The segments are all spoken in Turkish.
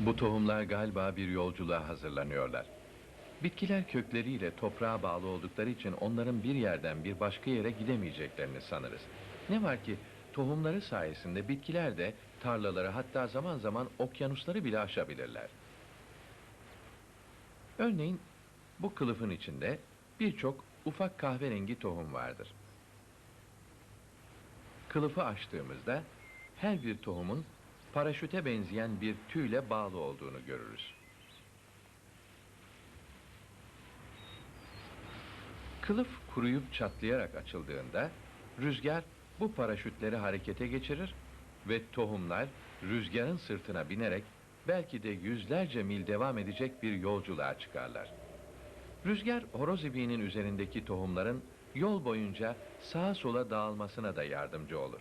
Bu tohumlar galiba bir yolculuğa hazırlanıyorlar. Bitkiler kökleriyle toprağa bağlı oldukları için onların bir yerden bir başka yere gidemeyeceklerini sanırız. Ne var ki tohumları sayesinde bitkiler de tarlaları hatta zaman zaman okyanusları bile aşabilirler. Örneğin bu kılıfın içinde birçok ufak kahverengi tohum vardır. Kılıfı açtığımızda her bir tohumun paraşüte benzeyen bir tüyle bağlı olduğunu görürüz. Kılıf kuruyup çatlayarak açıldığında rüzgar bu paraşütleri harekete geçirir ve tohumlar rüzgarın sırtına binerek belki de yüzlerce mil devam edecek bir yolculuğa çıkarlar. Rüzgar horoz ibiğinin üzerindeki tohumların yol boyunca sağa sola dağılmasına da yardımcı olur.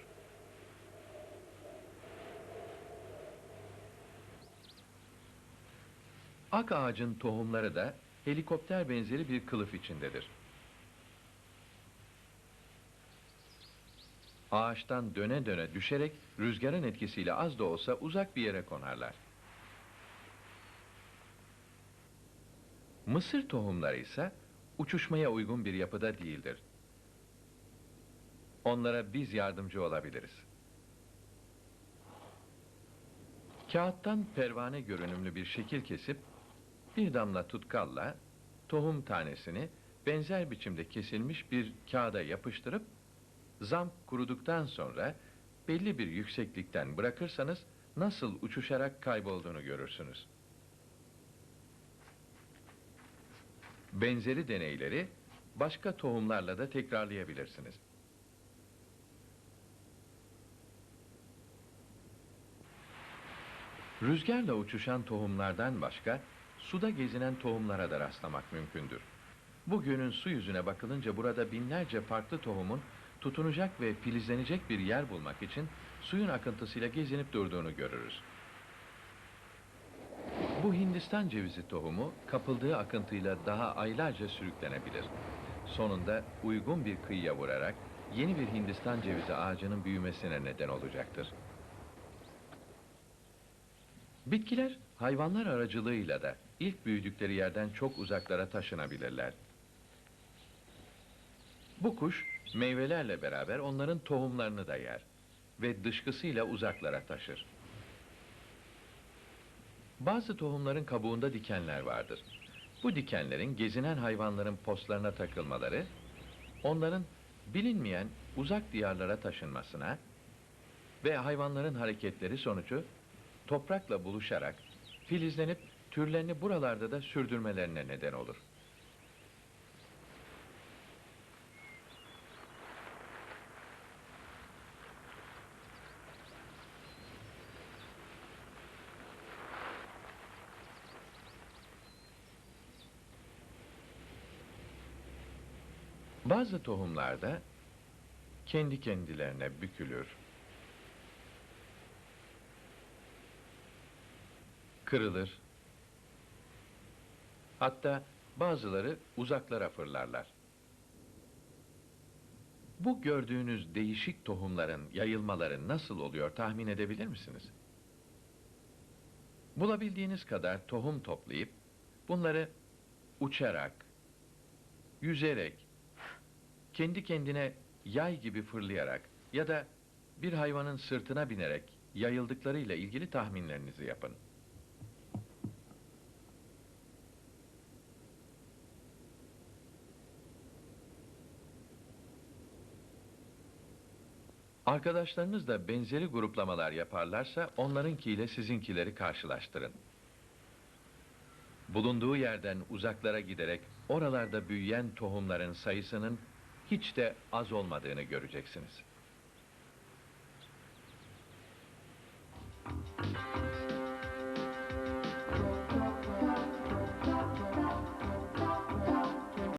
Ak ağacın tohumları da helikopter benzeri bir kılıf içindedir. Ağaçtan döne döne düşerek rüzgarın etkisiyle az da olsa uzak bir yere konarlar. Mısır tohumları ise uçuşmaya uygun bir yapıda değildir. Onlara biz yardımcı olabiliriz. Kağıttan pervane görünümlü bir şekil kesip bir damla tutkalla tohum tanesini benzer biçimde kesilmiş bir kağıda yapıştırıp zamk kuruduktan sonra belli bir yükseklikten bırakırsanız nasıl uçuşarak kaybolduğunu görürsünüz. Benzeri deneyleri başka tohumlarla da tekrarlayabilirsiniz. Rüzgarla uçuşan tohumlardan başka suda gezinen tohumlara da rastlamak mümkündür. Bu gölün su yüzüne bakılınca burada binlerce farklı tohumun tutunacak ve filizlenecek bir yer bulmak için suyun akıntısıyla gezinip durduğunu görürüz. Bu Hindistan cevizi tohumu kapıldığı akıntıyla daha aylarca sürüklenebilir. Sonunda uygun bir kıyıya vurarak yeni bir Hindistan cevizi ağacının büyümesine neden olacaktır. Bitkiler hayvanlar aracılığıyla da ilk büyüdükleri yerden çok uzaklara taşınabilirler. Bu kuş meyvelerle beraber onların tohumlarını da yer ve dışkısıyla uzaklara taşır. Bazı tohumların kabuğunda dikenler vardır. Bu dikenlerin gezinen hayvanların postlarına takılmaları, onların bilinmeyen uzak diyarlara taşınmasına ve hayvanların hareketleri sonucu toprakla buluşarak filizlenip türlerini buralarda da sürdürmelerine neden olur. Bazı tohumlarda kendi kendilerine bükülür, kırılır. Hatta bazıları uzaklara fırlarlar. Bu gördüğünüz değişik tohumların yayılmaları nasıl oluyor tahmin edebilir misiniz? Bulabildiğiniz kadar tohum toplayıp bunları uçarak, yüzerek, kendi kendine yay gibi fırlayarak ya da bir hayvanın sırtına binerek yayıldıklarıyla ilgili tahminlerinizi yapın. Arkadaşlarınız da benzeri gruplamalar yaparlarsa onlarınkiyle sizinkileri karşılaştırın. Bulunduğu yerden uzaklara giderek oralarda büyüyen tohumların sayısının hiç de az olmadığını göreceksiniz.